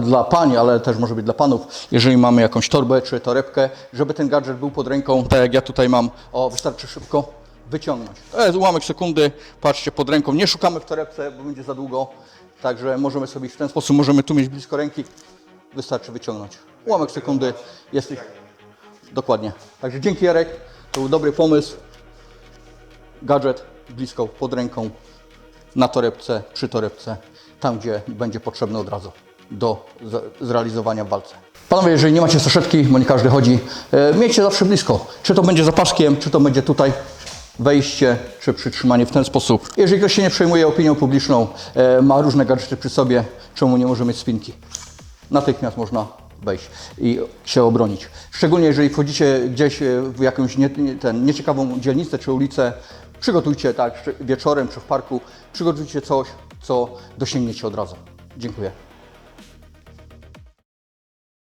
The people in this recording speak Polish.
dla pań, ale też może być dla panów, jeżeli mamy jakąś torbę czy torebkę, żeby ten gadżet był pod ręką, tak jak ja tutaj mam, o, wystarczy szybko wyciągnąć. To jest ułamek sekundy, patrzcie, pod ręką, nie szukamy w torebce, bo będzie za długo, także możemy sobie w ten sposób, możemy tu mieć blisko ręki, wystarczy wyciągnąć. Ułamek sekundy, jesteś, dokładnie. Także dzięki Jarek, to był dobry pomysł, gadżet blisko pod ręką, na torebce, przy torebce, tam gdzie będzie potrzebny od razu do zrealizowania w walce. Panowie, jeżeli nie macie saszetki, bo nie każdy chodzi, e, miejcie zawsze blisko. Czy to będzie za paskiem, czy to będzie tutaj wejście, czy przytrzymanie w ten sposób. Jeżeli ktoś się nie przejmuje opinią publiczną, e, ma różne gadżety przy sobie, czemu nie może mieć spinki? Natychmiast można wejść i się obronić. Szczególnie jeżeli wchodzicie gdzieś e, w jakąś nie, nie, ten, nieciekawą dzielnicę czy ulicę, przygotujcie tak wieczorem czy w parku, przygotujcie coś, co dosięgniecie od razu. Dziękuję.